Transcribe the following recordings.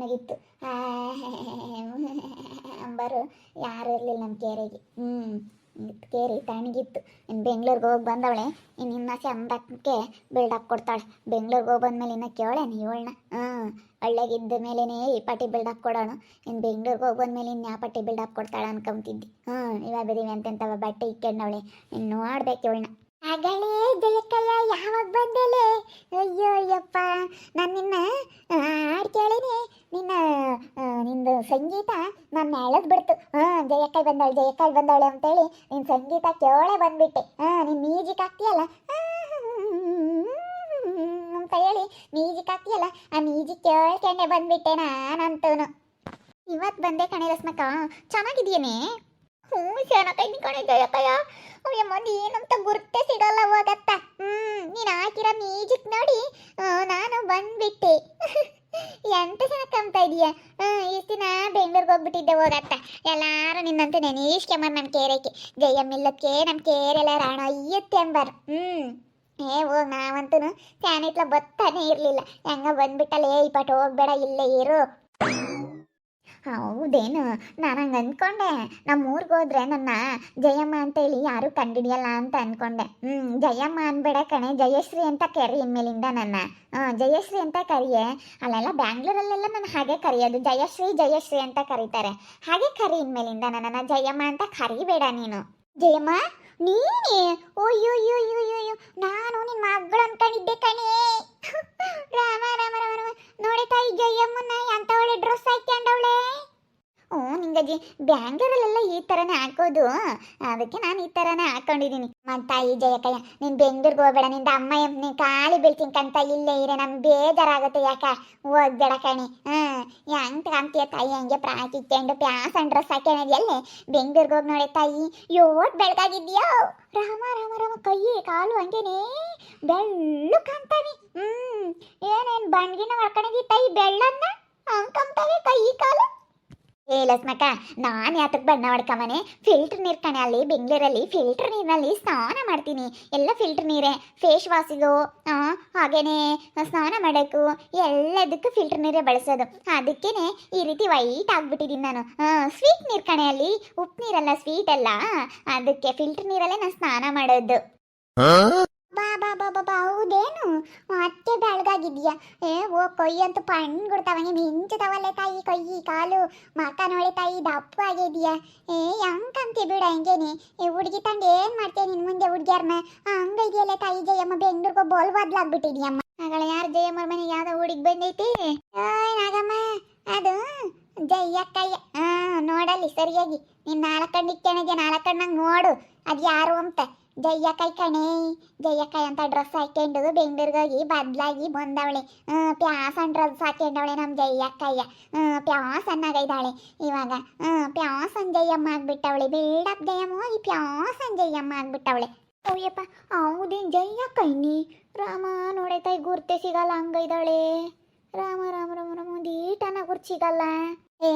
ತಣ್ಣಗಿತ್ತು ಅಂಬಾರು ಯಾರು ಇರಲಿಲ್ಲ ನಮ್ಮ ಕೇರಿಗೆ. ಹ್ಞೂ ಕೇರಿ ತಣ್ಣಗಿತ್ತು. ಇನ್ನು ಬೆಂಗ್ಳೂರಿಗೆ ಹೋಗಿ ಬಂದವಳೆ ಇನ್ನು ಚಂಬಕ್ಕೆ ಬಿಲ್ಡ್ ಬಿಲ್ಡಪ್ ಕೊಡ್ತಾಳೆ. ಬೆಂಗ್ಳೂರಿಗೆ ಹೋಗಿ ಬಂದ್ಮೇಲೆ ಇನ್ನ ಕೇಳೇನು ಇವಳನ್ನ ಹ್ಞೂ ಒಳ್ಳೆಗಿದ್ದ ಮೇಲೇ ಈ ಪಟ್ಟಿ ಬಿಲ್ಡಪ್ ಕೊಡೋಣ ಇನ್ನು ಬೆಂಗ್ಳೂರಿಗೆ ಹೋಗಿ ಬಂದ್ಮೇಲೆ ಇನ್ನು ಯಾವ ಪಟ್ಟಿ ಬಿಲ್ಡಪ್ ಕೊಡ್ತಾಳೆ ಅನ್ಕೊಂತಿದ್ದೆ. ಹ್ಞೂ ಇವಾಗ ಬಿದ್ದೀವಿ ಅಂತಂತವ ಬಟ್ಟೆ ಇಕ್ಕೊಂಡವಳೆ. ಇನ್ನು ನೋಡ್ಬೇಕು ಇವಳನ್ನ ಹಾಗಳೇ ಜಯಕ್ಕಯ್ಯ ಯಾವಾಗ ಬಂದಲೆ? ಅಯ್ಯೋ ಯಪ್ಪ ನಾನು ನಿನ್ನ ಹಾಡು ಕೇಳೀನಿ. ನಿನ್ನ ನಿಂದು ಸಂಗೀತ ನನ್ನ ಎಳೆದ್ ಬಿಡ್ತು. ಹಾಂ ಜಯಕ್ಕೈ ಬಂದವಳು ಜಯಕ್ಕೈ ಬಂದವಳೆ ಅಂತೇಳಿ ನಿನ್ನ ಸಂಗೀತ ಕೇಳೇ ಬಂದ್ಬಿಟ್ಟೆ. ಹಾಂ ನಿನ್ನ ಮ್ಯೂಸಿಕ್ ಹಾಕ್ತೀಯಲ್ಲ? ಅಂತ ಹೇಳಿ ಮ್ಯೂಸಿಕ್ ಹಾಕ್ತೀಯಲ್ಲ? ಆ ಮ್ಯೂಸಿಕ್ ಕೇಳ್ಕೊಂಡೆ ಬಂದ್ಬಿಟ್ಟೆ ನಾನಂತೂ ಇವತ್ತು ಬಂದೆ ಕಣೆ ರಸ್ಮಕ್ಕ ಚೆನ್ನಾಗಿದೆಯೇನೆ ಹ್ಞೂ ಚೆನ್ನಾಗಿ ಕಣೆ ಜಯಕ್ಕಯ್ಯ ಅಯ್ಯ, ಮಂದಿ, ಏನಂತ ಗುರ್ತೇ ಸಿಗಲ್ಲ ಹೋಗತ್ತ ಹ್ಮ್, ನೀನು ಹಾಕಿರೋ ಮ್ಯೂಸಿಕ್ ನೋಡಿ ನಾನು ಬಂದ್ಬಿಟ್ಟೆ. ಎಂತ ಚೆನ್ನಾಗಿ ಕಾಣ್ತಾ ಇದೀಯ? ಇಷ್ಟು ದಿನ ಬೆಂಗ್ಳೂರಿಗೆ ಹೋಗ್ಬಿಟ್ಟಿದ್ದೆ ಹೋಗತ್ತ ಎಲ್ಲಾರು ನಿನ್ನಂತೆ ನೆನೀಸ್ಕೊಂಬರ್ ನನ್ನ ಕೇರಕ್ಕೆ ಜಯಮ್ಮಿಲ್ಲಕ್ಕೆ ನಮ್ಮ ಕೇರೆಲ್ಲ ರಾಣ, ಅಯ್ಯತ್ತೆ ಅಂಬಾರ. ಹ್ಮ್. ಏ ಓ ನಾವಂತೂ ಫ್ಯಾನ್ ಇಟ್ಲ ಬತ್ತಾನೆ ಇರಲಿಲ್ಲ. ಹೆಂಗ ಬಂದ್ಬಿಟ್ಟಲ್ಲೇ, ಈ ಪಟ್ ಹೋಗ್ಬೇಡ, ಇಲ್ಲೇ ಇರು. ಹೌದೇನು? ನಾನು ಹಂಗೆ ಅಂದ್ಕೊಂಡೆ ನಮ್ಮ ಊರಿಗೆ ಹೋದ್ರೆ ನನ್ನ ಜಯಮ್ಮ ಅಂತ ಹೇಳಿ ಯಾರು ಕಂಡಿಡಿಯಲ್ಲ ಅಂತ ಅನ್ಕೊಂಡೆ. ಹ್ಞೂ ಜಯಮ್ಮ ಅನ್ಬೇಡ ಕಣೆ. ಜಯಶ್ರೀ ಅಂತ ಕರಿ ಇನ್ಮೇಲಿಂದ ನನ್ನ. ಹಾಂ, ಜಯಶ್ರೀ ಅಂತ ಕರಿಯೇ. ಅಲ್ಲೆಲ್ಲ ಬ್ಯಾಂಗ್ಳೂರಲ್ಲೆಲ್ಲ ನಾನು ಹಾಗೆ ಕರಿಯೋದು. ಜಯಶ್ರೀ ಜಯಶ್ರೀ ಅಂತ ಕರೀತಾರೆ. ಹಾಗೆ ಕರಿ ಇನ್ಮೇಲಿಂದ ನನ್ನ ಜಯಮ್ಮ ಅಂತ ಕರಿಬೇಡ ನೀನು. ಜಯಮ್ಮ, ನೀನೇ? ಓಯ್ಯೋ ಅಯ್ಯೋ ನಾನು ನಿನ್ನ ಮಗಳು ಅನ್ಕೊಂಡಿದ್ದೆ ಕಣೇ. ರಾಮ ರಾಮ ರಾಮ ರಾಮ. ನೋಡಿ ತಾಯಿ ಜಯಮ್ಮನ ಎಂತ ಒಳ್ಳೆ ಡ್ರೆಸ್ ಹಾಕ್ಕೊಂಡವಳೆ ಹ್ಞೂ ನಿಂಗಜ್ಜಿ ಬ್ಯಾಂಗ್ಳೂರಲ್ಲೆಲ್ಲ ಈ ಥರನೇ ಹಾಕೋದು. ಅದಕ್ಕೆ ನಾನು ಈ ಥರನೇ ಹಾಕೊಂಡಿದ್ದೀನಿ. ಮತ್ತು ತಾಯಿ ಜಯಕಯ್ಯ, ನೀನು ಬೆಂಗ್ಳೂರಿಗೆ ಹೋಗ್ಬೇಡ, ನಿಂದ ಅಮ್ಮ ನೀನು ಕಾಳಿ ಬೀಳ್ತೀನಿ ಕಂತ, ಇಲ್ಲೇ ಇರೆ, ನಮ್ಗೆ ಬೇಜಾರಾಗುತ್ತೆ ಯಾಕ? ಹೋಗ್ಬೇಡ ಕಣಿ. ಹಾಂ ಹೆಂಗ್ ಕಾಣ್ತೀಯ ತಾಯಿ? ಹಂಗೆ ಪ್ರಾಕ್ ಇಕ್ಕೊಂಡು ಪ್ಯಾಸನ್ ಡ್ರೆಸ್ ಹಾಕ್ಯಣದು ಎಲ್ಲಿ? ಬೆಂಗ್ಳೂರಿಗೆ ಹೋಗಿ ನೋಡಿ ತಾಯಿ. ಯೋಟ್ ಬೆಳಗಾಗಿದ್ಯೋ ರಾಮ ರಾಮ ರಾಮ ಕೈ ಕಾಲು ಹಂಗೇನೆ ಬೆಳ್ಳು ಕಾಣ್ತಾವಿ. ಹ್ಮ್, ಏನೇನ್ ಬಣ್ಣಗಿನ ಮಾಡ್ಕೊಂಡಿದ್ದಿ ತಾಯಿ, ಬೆಳ್ಳನ್ನ? ಹಂಗೆ ಕಾಣ್ತಾವೆ ಕೈ, ಕಾಲು? ಏ, ಲಸ್ಮಕ್ಕ, ನಾನು ಯಾತಕ್ಕೆ ಬಣ್ಣ ಹೊಡ್ಕೊಂಬನೆ ಫಿಲ್ಟರ್ ನೀರು ಕಣೆ ಅಲ್ಲಿ, ಬೆಂಗಳೂರಲ್ಲಿ ಫಿಲ್ಟರ್ ನೀರಿನಲ್ಲಿ ಸ್ನಾನ ಮಾಡ್ತೀನಿ. ಎಲ್ಲ ಫಿಲ್ಟರ್ ನೀರೇ. ಫೇಸ್ ವಾಸಿಗೂ ಹಾಗೇನೆ ಸ್ನಾನ ಮಾಡೋಕ್ಕೂ ಎಲ್ಲದಕ್ಕೂ ಫಿಲ್ಟರ್ ನೀರೇ ಬಳಸೋದು. ಅದಕ್ಕೇನೆ ಈ ರೀತಿ ವೈಟ್ ಆಗಿಬಿಟ್ಟಿದ್ದೀನಿ ನಾನು. ಸ್ವೀಟ್ ನೀರು ಕಣೆ ಅಲ್ಲಿ. ಉಪ್ಪು ನೀರಲ್ಲ ಸ್ವೀಟ್ ಅಲ್ಲ. ಅದಕ್ಕೆ ಫಿಲ್ಟರ್ ನೀರಲ್ಲೇ ನಾನು ಸ್ನಾನ ಮಾಡೋದು. ಬಾ ಬಾ ಬಾ ಬಾ ಬಾ. ಹೌದೇನು? ಅತ್ತೆ ಬೆಳಗಾಗಿದ್ಯಾ? ಏ, ಓ ಕೊಯ್ಯಿ ಅಂತೂ ಪಣ್ಣು ಕೊಡ್ತಾವಂಗೆ ಮಿಂಚುತ್ತವಲ್ಲೇ ತಾಯಿ ಕೊಯ್ಯಿ ಕಾಲು ಮಕ ನೋಡಿ ತಾಯಿ, ದಪ್ಪ ಆಗಿದ್ಯಾ? ಏ, ಹೆಂಗ್ ಕಂತಿ ಬಿಡ ಹಂಗೇನೆ. ಈ ಹುಡುಗಿ ತಂದು ಏನ್ ಮಾಡ್ತೀಯ ನಿನ್ ಮುಂದೆ ಹುಡುಗಿಯರ್ನ? ಹಂಗೈದಿಯಲ್ಲ ತಾಯಿ ಜಯಮ್ಮ, ಬೆಂಗ್ಳೂರ್ಗೆ ಬೋಲ್ ಬದ್ಲಾಗ್ಬಿಟ್ಟಿದ್ಯಮ್ಮ ಆಗಳ ಯಾರು ಜಯಮ್ಮರ ಮನೆಗೆ ಯಾವ್ದೋ ಹುಡುಗಿ ಬಂದೈತಿ? ಓಯ್, ನಾಗಮ್ಮ, ಅದು ಜಯ್ಯಕ್ಕಯ್ಯ ಹಾ ನೋಡಲ್ಲಿ ಸರಿಯಾಗಿ. ನಿನ್ ನಾಲ್ಕಂಡು ಇಕ್ಕಣಿಗೆ ನಾಲ್ಕಣ್ಣಂಗೆ ನೋಡು. ಅದು ಯಾರು ಅಂತ? ಜಯ್ಯಕಾಯಿ ಕಣೆ ಜಯ್ಯಕಾಯಿ ಅಂತ ಡ್ರೆಸ್ ಹಾಕೊಂಡು ಬೆಂಗಳೂರಿಗೆ ಹೋಗಿ ಬದ್ಲಾಗಿ ಬಂದವಳೆ. ಪ್ಯಾಸನ್ ಡ್ರೆಸ್ ಹಾಕೊಂಡವಳೆ ನಮ್ಮ ಜಯ್ಯಕ್ಕಯ್ಯ ಪ್ಯಾಸನ್ನಾಗೈದಾಳೆ ಇವಾಗ. ಪ್ಯಾಸನ್ ಜಯಮ್ಮ ಆಗ್ಬಿಟ್ಟವಳೆ. ಬಿಲ್ಡಪ್ ಜಯಮ್ಮ ಈ ಪ್ಯಾಸನ್ ಜಯ್ಯಮ್ಮ ಆಗ್ಬಿಟ್ಟವಳೆ. ಓಯ್ಯಪ್ಪ ಹೌದೇನ್ ಜಯ್ಯಕ್ಕಯ್ನಿ ರಾಮ ನೋಡೈತಾಯಿ ಗುರ್ತೆ ಸಿಗಲ್ಲ ಹಂಗೈದಾಳೆ. ರಾಮ ರಾಮ ರಾಮ ರಾಮ ದೀಟನ ಗುರ್ತು ಏ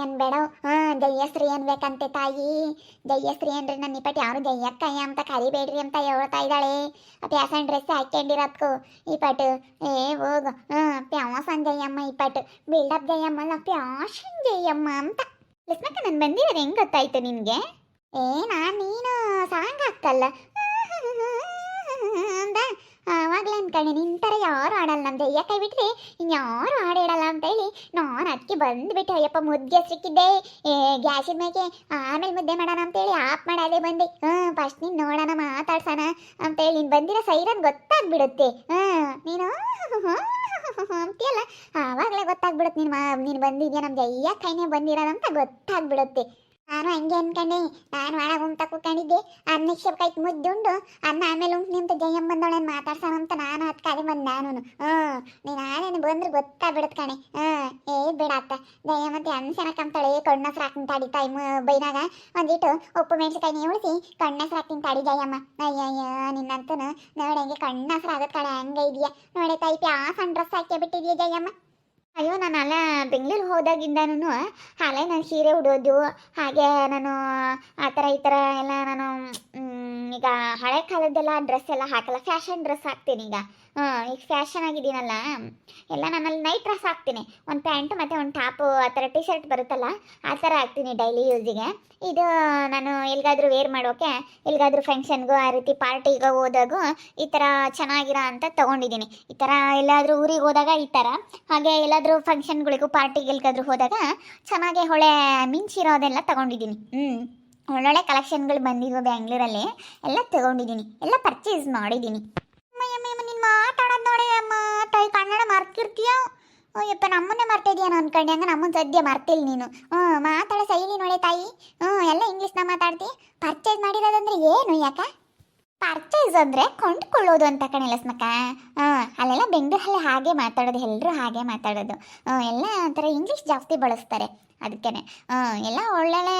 ಏನ್ ಬೇಡ? ಹಾ ಜಯ್ಯಶ್ರೀ ಅನ್ಬೇಕಂತೆ ತಾಯಿ? ಜಯ್ಯಶ್ರೀ ಅಂದ್ರೆ ನನ್ನ ನಿಪಟ್ ಯಾರು ಜಯ್ಯಕ್ಕಯ್ಯ ಅಂತ ಕರಿಬೇಡ್ರಿ ಅಂತ ಹೇಳ್ತಾ ಇದ್ದಾಳೆ. ಪ್ಯಾಸನ್ ಡ್ರೆಸ್ ಹಾಕೊಂಡಿರೋದ್ಕು ಈ ಪಟ್ ಏ, ಹೋಗು. ಹಾ ಪ್ಯಾಸನ್ ಜಯಮ್ಮ ಈ ಪಟ್ ಬಿಲ್ಡಪ್ ಜಯಮ್ಮ, ಅಲ್ಲ ಪ್ಯಾಶನ್ ಜಯಮ್ಮ ಅಂತ. ಲಿಸ್ಮಕ್ಕ ನಾನು ಬಂದಿರೋದು ಹೆಂಗ್ ಗೊತ್ತಾಯ್ತು ನಿನಗೆ? ಏ, ನಾನು ನೀನು ಸಾಂಗ್ ಅಂದ ಆವಾಗಲೇ ಅನ್ಕೊಂಡೆ ನಿಂತರೆ ಯಾರು ಆಡಲ್ಲ ನಮ್ಮ ಯಾಕೆ ಬಿಟ್ರೆ ಇನ್ಯಾರು ಆಡಿಡಲ್ಲ ಅಂತ ಹೇಳಿ ನಾನು ಅದಕ್ಕೆ ಬಂದ್ಬಿಟ್ಟೆ, ಅಯ್ಯಪ್ಪ ಮುದ್ದೆ ಸಿಕ್ಕಿದ್ದೆ. ಏ, ಗ್ಯಾಸಿನ ಮೇಲೆ ಆಮೇಲೆ ಮುದ್ದೆ ಮಾಡೋಣ ಅಂತೇಳಿ ಆಫ್ ಮಾಡದೆ ಬಂದೆ. ಹ್ಞೂ ಫಸ್ಟ್ ನೀನು ನೋಡೋಣ, ಮಾತಾಡ್ಸೋಣ ಅಂತೇಳಿ ನೀನು ಬಂದಿರೋ ಸೈರನ್ ಗೊತ್ತಾಗ್ಬಿಡುತ್ತೆ. ಹಾಂ ನೀನು ಅಂತೀಯಲ್ಲ? ಆವಾಗಲೇ ಗೊತ್ತಾಗ್ಬಿಡುತ್ತೆ, ನೀನು ಮಾ, ನೀನು ಬಂದಿದ್ಯಾ ನಮ್ಮ ಜಯ್ಯ ಕೈನೇ ಬಂದಿರೋದಂತ ಗೊತ್ತಾಗ್ಬಿಡುತ್ತೆ. ನಾನು ಹಂಗೆ ಅನ್ಕೊಂಡೆ. ನಾನು ಒಳಗೆ ಉಂಟ ಕೂತ್ಕೊಂಡಿದ್ದೆ. ಅನ್ನ ಕೈ ಮುದ್ದುಂಡು ಅನ್ನ ಆಮೇಲೆ ಉಂಟು ನಿಂತು ಜಯಮ್ಮ ಬಂದವಳೆ ಮಾತಾಡ್ಸೋಣ ಅಂತ ನಾನು ಹತ್ತು ಕಡೆ ಬಂದು ನಾನು ಹ್ಞೂ. ನೀನು ನಾನೇನು ಬಂದ್ರೆ ಗೊತ್ತಾ ಗೊತ್ತಾಗ್ಬಿಡುತ್ತೆ ಕಣೆ. ಹ್ಞೂ. ಏ ಬಿಡತ್ತ ಜಯಮ್ಮಂತೆ ಅನ್ಸನ ಕಂತಾಳೆ ಕಣ್ಣ ಹಾಕ್ತೀನಿ ತಾಡಿ ತಾಯಿ ಬೈನಾಗ ಒಂದಿಟ್ಟು ಉಪ್ಪು ಮೆಣಸಿನ್ಕಾಯಿ ಉಳಿಸಿ ಕಣ್ಣಸ್ರು ಹಾಕ್ತೀನಿ ತಾಡಿ ಜಯಮ್ಮ. ಅಯ್ಯಯ್ಯ ನಿನ್ನಂತೂ ನೋಡಿ ಹಂಗೆ ಕಣ್ಣ ಆಗತ್ತೆ ಕಣೆ. ಹಂಗೆ ಇದೆಯಾ? ನೋಡಿ ತಾಯಿ ಸಣ್ಣ ಡ್ರೆಸ್ ಹಾಕಿ ಬಿಟ್ಟಿದ್ಯಾ ಜಯಮ್ಮ? ಅಯ್ಯೋ, ನಾನು ಅಲ್ಲ ಬೆಂಗಳೂರು ಹೋದಾಗಿಂದನೂ ಅಲ್ಲೇ ನಾನು ಸೀರೆ ಉಡೋದು, ಹಾಗೆ ನಾನು ಆ ಥರ ಈ ಥರ ಎಲ್ಲ ನಾನು ಈಗ ಹಳೆ ಕಾಲದ್ದೆಲ್ಲ ಡ್ರೆಸ್ ಎಲ್ಲ ಹಾಕಲ್ಲ ಫ್ಯಾಷನ್ ಡ್ರೆಸ್ ಹಾಕ್ತೀನಿ ಈಗ. ಹ್ಞೂ ಈಗ ಫ್ಯಾಷನ್ ಆಗಿದ್ದೀನಲ್ಲ. ಎಲ್ಲ ನಾನಲ್ಲಿ ನೈಟ್ ಡ್ರೆಸ್ ಹಾಕ್ತೀನಿ. ಒಂದು ಪ್ಯಾಂಟು ಮತ್ತು ಒಂದು ಟಾಪು ಆ ಥರ ಟಿ ಶರ್ಟ್ ಬರುತ್ತಲ್ಲ, ಆ ಥರ ಹಾಕ್ತೀನಿ ಡೈಲಿ ಯೂಸಿಗೆ ಇದು ನಾನು ಎಲ್ಲಿಗಾದರೂ ವೇರ್ ಮಾಡೋಕೆ ಎಲ್ಲಿಗಾದರೂ ಫಂಕ್ಷನ್ಗೂ ಆ ರೀತಿ ಪಾರ್ಟಿಗೆ ಹೋದಾಗೂ ಈ ಥರ ಚೆನ್ನಾಗಿರೋ ಅಂತ ತೊಗೊಂಡಿದ್ದೀನಿ. ಈ ಥರ ಎಲ್ಲಾದರೂ ಊರಿಗೆ ಹೋದಾಗ ಈ ಥರ. ಹಾಗೆ ಎಲ್ಲಾದರೂ ಫಂಕ್ಷನ್ಗಳಿಗೂ ಪಾರ್ಟಿಗೆ ಎಲ್ಲಿಗಾದ್ರೂ ಹೋದಾಗ, ಚೆನ್ನಾಗೆ ಹೊಳೆ ಮಿಂಚಿರೋದೆಲ್ಲ ತೊಗೊಂಡಿದ್ದೀನಿ. ಹ್ಞೂ ಒಳ್ಳೊಳ್ಳೆ ಕಲೆಕ್ಷನ್ಗಳು ಬಂದಿದ್ವು ಬ್ಯಾಂಗ್ಳೂರಲ್ಲಿ. ಎಲ್ಲ ತಗೊಂಡಿದ್ದೀನಿ. ಎಲ್ಲ ಪರ್ಚೇಸ್ ಮಾಡಿದ್ದೀನಿ. ನೀನು ಮಾತಾಡೋದು ನೋಡಿ ಅಮ್ಮ. ತಾಯಿ ಕನ್ನಡ ಮರ್ತಿರ್ತೀಯ? ಯಪ್ಪ ನಮ್ಮನ್ನೇ ಮರ್ತಿದ್ಯಾ ಅನ್ಕೊಂಡೆ. ಹಂಗ ನಮ್ಮನ್ನ ಸದ್ಯ ಮರ್ತಿಲ್ಲ ನೀನು. ಹ್ಞೂ ಮಾತಾಡೋ ಶೈಲಿ ನೋಡಿ ತಾಯಿ. ಹ್ಞೂ ಎಲ್ಲ ಇಂಗ್ಲೀಷ್ನ ಮಾತಾಡ್ತಿ. ಪರ್ಚೇಸ್ ಮಾಡಿರೋದಂದ್ರೆ ಏನು ಯಾಕ? ಪರ್ಚೇಸ್ ಅಂದರೆ ಕೊಂಡ್ಕೊಳ್ಳೋದು ಅಂತ ಕಣೆ ಲಸ್ಮಕ್ಕ ಹಾಂ ಅಲ್ಲೆಲ್ಲ ಬೆಂಗಳೂರಲ್ಲಿ ಹಾಗೆ ಮಾತಾಡೋದು, ಎಲ್ಲರೂ ಹಾಗೆ ಮಾತಾಡೋದು. ಎಲ್ಲ ಒಂಥರ ಇಂಗ್ಲೀಷ್ ಜಾಸ್ತಿ ಬಳಸ್ತಾರೆ. ಅದಕ್ಕೇ ಎಲ್ಲ ಒಳ್ಳೊಳ್ಳೆ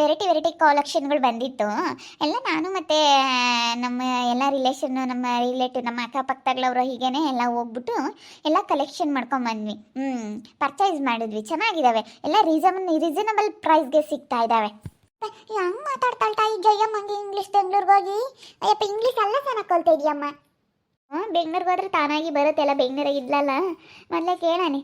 ವೆರೈಟಿ ವೆರೈಟಿ ಕಲೆಕ್ಷನ್ಗಳು ಬಂದಿತ್ತು. ಎಲ್ಲ ನಾನು ಮತ್ತು, ನಮ್ಮ ಎಲ್ಲ ರಿಲೇಷನ್ನು ನಮ್ಮ ರಿಲೇಟಿವ್ ನಮ್ಮ ಅಕ್ಕಪಕ್ಕದಗಳವರು ಹೀಗೇ ಎಲ್ಲ ಹೋಗ್ಬಿಟ್ಟು ಎಲ್ಲ ಕಲೆಕ್ಷನ್ ಮಾಡ್ಕೊಂಬಂದ್ವಿ ಹ್ಞೂ ಪರ್ಚೇಸ್ ಮಾಡಿದ್ವಿ. ಚೆನ್ನಾಗಿದ್ದಾವೆ ಎಲ್ಲ ರೀಸನ್ ರೀಸನಬಲ್ ಪ್ರೈಸ್ಗೆ ಸಿಗ್ತಾ ಇದ್ದಾವೆ ಹೆಂಗ್ ಮಾತಾಡ್ತಾಳ ತಾಯಿ ಜಯಮ್ಮಂಗೆ ಇಂಗ್ಲೀಷ್ ಬೆಂಗ್ಳೂರ್ಗೆ ಹೋಗಿ? ಅಯ್ಯಪ್ಪ ಇಂಗ್ಲೀಷ್ ಎಲ್ಲ ಚೆನ್ನಾಗಿ ಕಲ್ತಾ ಇದೆಯಮ್ಮ? ಹ್ಞೂ ಬೆಂಗ್ಳೂರ್ಗೆ ಹೋದ್ರೆ ತಾನಾಗಿ ಬರುತ್ತೆಲ್ಲ ಬೆಂಗ್ಳೂರಾಗ ಇದ್ಲಲ್ಲ? ಮೊದಲೇ ಕೇಳಾನೆ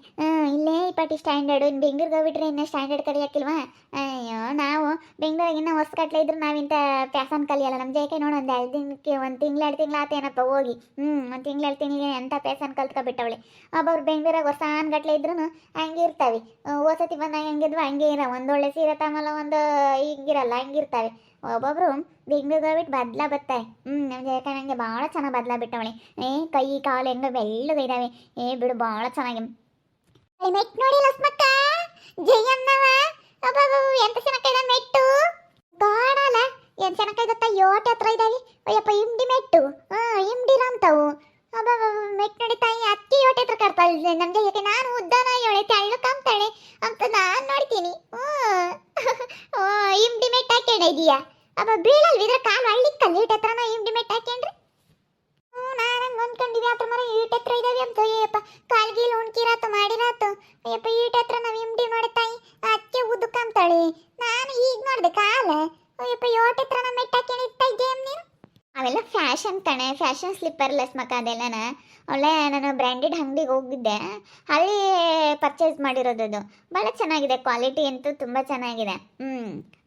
ಇಲ್ಲೇ ಇಪ್ಪಟ್ಟಿ ಸ್ಟ್ಯಾಂಡರ್ಡು ಇನ್ನು ಬೆಂಗ್ಳೂರ್ಗೆ ಹೋಗ್ಬಿಟ್ರೆ ಇನ್ನೂ ಸ್ಟ್ಯಾಂಡರ್ಡ್ ಕಲಿಯಾಕಿಲ್ವಾ ಅಯ್ಯೋ, ನಾವು ಬೆಂಗ್ಳೂರಾಗ ಇನ್ನೂ ಹೊಸ ಕಟ್ಲೆ ಇದ್ರೆ ನಾವಿಂತ ಪ್ಯಾಸನ್ ಕಲಿಯಲ್ಲ. ನಮ್ಮ ಜಯಕೆ ನೋಡಿ, ಒಂದು ಎರಡು ದಿನಕ್ಕೆ, ಒಂದು ತಿಂಗಳು, ಎರಡು ತಿಂಗಳು ಆತೇನಪ್ಪ ಹೋಗಿ. ಹ್ಞೂ ಒಂದು ತಿಂಗಳು, ಎರಡು ತಿಂಗಳಿಗೆ ಎಂಥ ಪ್ಯಾಸನ್ ಕಲ್ತ್ಕೊಬಿಟ್ಟವಳೆ. ಒಬ್ಬೊಬ್ರು ಬೆಂಗ್ಳೂರಾಗ ಹೊಸಾನ್ ಗಟ್ಲೆ ಇದ್ರು ಹಂಗೆ ಇರ್ತಾವೆ. ಹೊಸತಿ ಬಂದಾಗ ಹೆಂಗಿದ್ವು ಹಂಗೆ ಇರೋ. ಒಂದೊಳ್ಳೆ ಸೀರೆ ತಮ್ಮಲ್ಲ ಒಂದು ಹಿಂಗಿರಲ್ಲ, ಹಂಗಿರ್ತಾವೆ. ಒಬ್ಬೊಬ್ರು ಬೆಂಗ್ಳೂರಿಗೆ ಹೋಗ್ಬಿಟ್ಟು ಬದಲ ಬರ್ತಾರೆ ಹ್ಞೂ ನಮ್ಮ ಜಯಕ ನನಗೆ ಭಾಳ ಚೆನ್ನಾಗಿ ಬದ್ಲಾ ಬಿಟ್ಟವಳೆ. ಏ, ಕೈ, ಕಾಲು ಹೆಂಗ ಬೆಳ್ಳಗೆ ಇದಾವೆ. ಏ, ಬಿಡು ಭಾಳ ಚೆನ್ನಾಗಿ. ಮೆಟ್ ನೋಡಿ ಲಸ್ಮಕ್ಕ. ಜಯಮ್ಮವ ಅಬ್ಬಬ್ಬ ಎಂತ ಚೆನ್ನಾಗಿ ಮೆಟ್ಟು? ಗಾಡಲ್ಲ ಎಂತ ಚೆನ್ನಾಗಿ ಗೊತ್ತಾ? ಯೋಟೆ ಹತ್ರ ಇದಾವೆ. ಅಯ್ಯಪ್ಪ, ಇಮ್ಡಿ ಮೆಟ್ಟು. ಹಾ ಇಮ್ಡಿ ರಾಮ್ತಾವು ಅಬ್ಬಬ್ಬ ಮೆಟ್ ನೋಡಿ ತಾಯಿ, ಅಕ್ಕಿ ಯೋಟೆ ಹತ್ರ ಕರ್ತಾಳೆ ನಮ್ಮ ಯಾಕೆ ನಾನು ಉದ್ದಾನ ಯೋಳೆ, ತೆಳ್ಳು ಕಾಮ್ತಾಳೆ ಅಂತ ನಾನು ನೋಡ್ತೀನಿ. ಹ್ಞೂ ಇಂಡಿ ಮೆಟ್ ಹಾಕೊಂಡಿದೀಯಾ ಅಬ್ಬ ಬೀಳಲ್ವ? ಇದ್ರ ಕಾಲು ಹಳ್ಳಿ ಕಲ್ಲು ಲೀಟ್ ಹತ್ರನ ಇಂಡಿ ಮೆಟ್ ಹಾಕೊಂಡ್ರಿ ಹ್ಞೂ, ನಾನು ಹಂಗೆ ಅಂದ್ಕೊಂಡಿದ್ದೆ ಹತ್ರ ಮರ ಈಟ್ ಹತ್ರ ಇದಾವೆ ಅಂತ. ಅಯ್ಯಪ್ಪ ಕಾಲ್ಗೀಲ್ ಉಣ್ಕಿರಾತು, ಮಾಡಿರಾತು. ಅಯ್ಯಪ್ಪ, ಈಟ್ ಹತ್ರ ನಾವು ಇಂಡಿ ಮಾಡ್ತಾಯಿ ತಾಯಿ. ಅಕ್ಕೆ ಉದ್ದಕ್ಕಂತಾಳೆ ನಾನು ಈಗ ನೋಡಿದೆ ಕಾಲ. ಅಯ್ಯಪ್ಪ, ಯೋಟ್ ಹತ್ರ ಮೆಟ್ ಹಾಕೊಂಡಿರ್ತಾ ಗೇಮ್ ನೀನು? ಅವೆಲ್ಲ ಫ್ಯಾಷನ್ ಕಣೆ. ಫ್ಯಾಷನ್ ಸ್ಲಿಪ್ಪರ್ ಲೆಸ್ ಮಕ್ಕ ಅದೆಲ್ಲನ ಒಳ್ಳೆ ನಾನು ಬ್ರ್ಯಾಂಡೆಡ್ ಅಂಗಡಿಗೆ ಹೋಗಿದ್ದೆ. ಅಲ್ಲಿ ಪರ್ಚೇಸ್ ಮಾಡಿರೋದದು ಭಾಳ ಚೆನ್ನಾಗಿದೆ ಕ್ವಾಲಿಟಿ ಅಂತೂ ತುಂಬ ಚೆನ್ನಾಗಿದೆ. ಹ್ಞೂ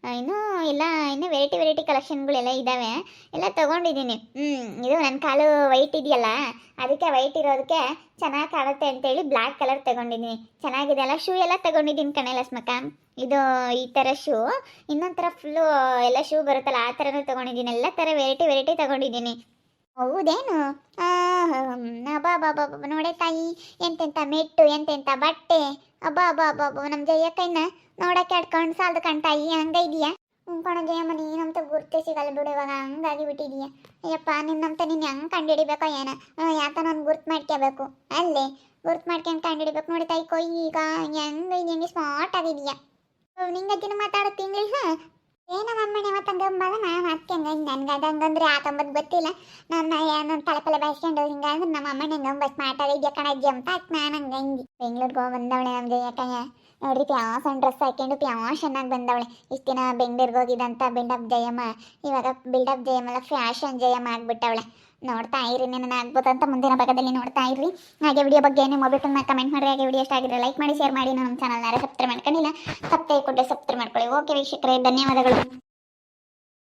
ಇನ್ನೂ ಎಲ್ಲ ಇನ್ನೂ ವೆರೈಟಿ ವೆರೈಟಿ ಕಲೆಕ್ಷನ್ಗಳೆಲ್ಲ ಇದ್ದಾವೆ ಎಲ್ಲ ತೊಗೊಂಡಿದ್ದೀನಿ. ಹ್ಞೂ ಇದು ನನ್ನ ಕಾಲು ವೈಟ್ ಇದೆಯಲ್ಲ, ಅದಕ್ಕೆ ವೈಟ್ ಇರೋದಕ್ಕೆ ಚೆನ್ನಾಗಿ ಕಾಣುತ್ತೆ ಅಂತೇಳಿ ಬ್ಲ್ಯಾಕ್ ಕಲರ್ ತೊಗೊಂಡಿದ್ದೀನಿ. ಚೆನ್ನಾಗಿದೆ ಅಲ್ಲ? ಶೂ ಎಲ್ಲ ತೊಗೊಂಡಿದ್ದೀನಿ ಕಣೆ ಲಸ್ಮಕ್ಕ ಇದು ಈ ಥರ ಶೂ ಇನ್ನೊಂದು ಥರ ಫುಲ್ಲು ಎಲ್ಲ ಶೂ ಬರುತ್ತಲ್ಲ, ಆ ಥರನೂ ತೊಗೊಂಡಿದ್ದೀನಿ. ಎಲ್ಲ ಥರ ವೆರೈಟಿ ವೆರೈಟಿ ತೊಗೊಂಡಿದ್ದೀನಿ. ಹೌದೇನು? ಬಾಬಾ ಬಾಬಾ ನೋಡೆ ತಾಯಿ ಎಂತೆಂಥ ಮೆಟ್ಟು ಎಂತೆಂಥ ಬಟ್ಟೆ. ಅಬ್ಬಾ ಅಬ್ಬಾ ಅಬ್ಬಾ ಅಬ್ಬಾ ನಮ್ಮ ಜಯಕ್ಕನ್ನ ನೋಡಕ್ಕೆ ಅಡ್ಕೊಂಡು ಸಾಲದು ಕಣ್ತಾಯಿ ಹಂಗ ಇದೆಯಾ? ಕಣ ಜಯಮ್ಮ ನೀನಂತ ಗುರ್ತೇ ಸಿಗಲ್ಲ ಬಿಡು ಇವಾಗ, ಹಂಗಾಗಿ ಬಿಟ್ಟಿದೀಯ? ಅಯ್ಯಪ್ಪ ನಿನ್ನಂತ ನೀನು ಹೆಂಗೆ ಕಂಡುಹಿಡಿಬೇಕೋ ಏನ? ಯಾತ ನಾನು ಗುರ್ತು ಮಾಡ್ಕೋಬೇಕು ಅಲ್ಲೇ, ಗುರ್ತು ಮಾಡ್ಕೊಂಡು ಕಂಡುಹಿಡಿಬೇಕು ನೋಡಿ ತಾಯಿ, ಕೊಯ್ ಈಗ ಹೆಂಗೆ ಹೆಂಗೆ ಸ್ಮಾರ್ಟ್ ಆಗಿದೆಯಾ? ನಿಂಗೆ ದಿನ ಮಾತಾಡುತ್ತೆ ಇಂಗ್ಲೀಷ್ ಏನೋ ಅಮ್ಮನೆ ಮತ್ತೆ ಅಂಬಲ್ಲ ನಾನು ಅದಕ್ಕೆ ಹಂಗಾಗಿ ನನ್ಗೆ ಅದು ಹಂಗಂದ್ರೆ ಆತಂಬದ್ ಗೊತ್ತಿಲ್ಲ. ನನ್ನ ನನ್ನ ತಲೆ ಬಯಸ್ಕೊಂಡು ಹಿಂಗಂದ್ರೆ ನಮ್ಮ ಅಮ್ಮನ ಹೆಂಗೆ ಬಸ್ ಮಾತಾಡಿದ್ಯ ಕಣಜ್ಜಿ ಅಂತ ನಾನು ಹಂಗಂಗಿ ಹಿಂಗೆ. ಬೆಂಗ್ಳೂರಿಗೆ ಹೋಗಿ ಬಂದವಳೆ ನಮ್ಮ ಜಯಕ್ಕಯ್ಯ ನೋಡ್ರಿ ಪ್ಯಾಸನ್ ಡ್ರೆಸ್ ಹಾಕೊಂಡು ಪ್ಯಾಸ್ ಚೆನ್ನಾಗಿ ಬಂದವಳೆ. ಇಷ್ಟು ದಿನ ಬೆಂಗ್ಳೂರಿಗೆ ಹೋಗಿದಂತ ಬಿಲ್ಡಪ್ ಜಯಮ್ಮ, ಇವಾಗ ಬಿಲ್ಡಪ್ ಜಯಮ್ಮಲ್ಲ ಫ್ಯಾಷನ್ ಜಯಮ್ಮ ಆಗ್ಬಿಟ್ಟವಳೆ. ನೋಡ್ತಾ ಇರಿ ನಾನು ಆಗ್ಬೋದಂತ ಮುಂದಿನ ಭಾಗದಲ್ಲಿ ನೋಡ್ತಾ ಇರಿ ಹಾಗೆ ವಿಡಿಯೋ ಬಗ್ಗೆ ನಿಮ್ಮ ಮೊಬೈಲ್ನ ಕಮೆಂಟ್ ಮಾಡಿ ಹಾಗೆ ವಿಡಿಯೋ ಇಷ್ಟ ಆಗಿದ್ರೆ ಲೈಕ್ ಮಾಡಿ ಶೇರ್ ಮಾಡಿ. ನಮ್ಮ ಚಾನಲ್ನಾರ ಸಬ್ಸ್ಕ್ರೈಬ್ ಮಾಡ್ಕೊಂಡಿಲ್ಲ. ಸಬ್ಸ್ಕ್ರೈಬ್ ಕೊಟ್ಟರೆ ಸಬ್ಸ್ಕ್ರೈಬ್ ಮಾಡ್ಕೊಳ್ಳಿ. ಓಕೆ ವೀಕ್ಷಕರೇ, ಧನ್ಯವಾದಗಳು.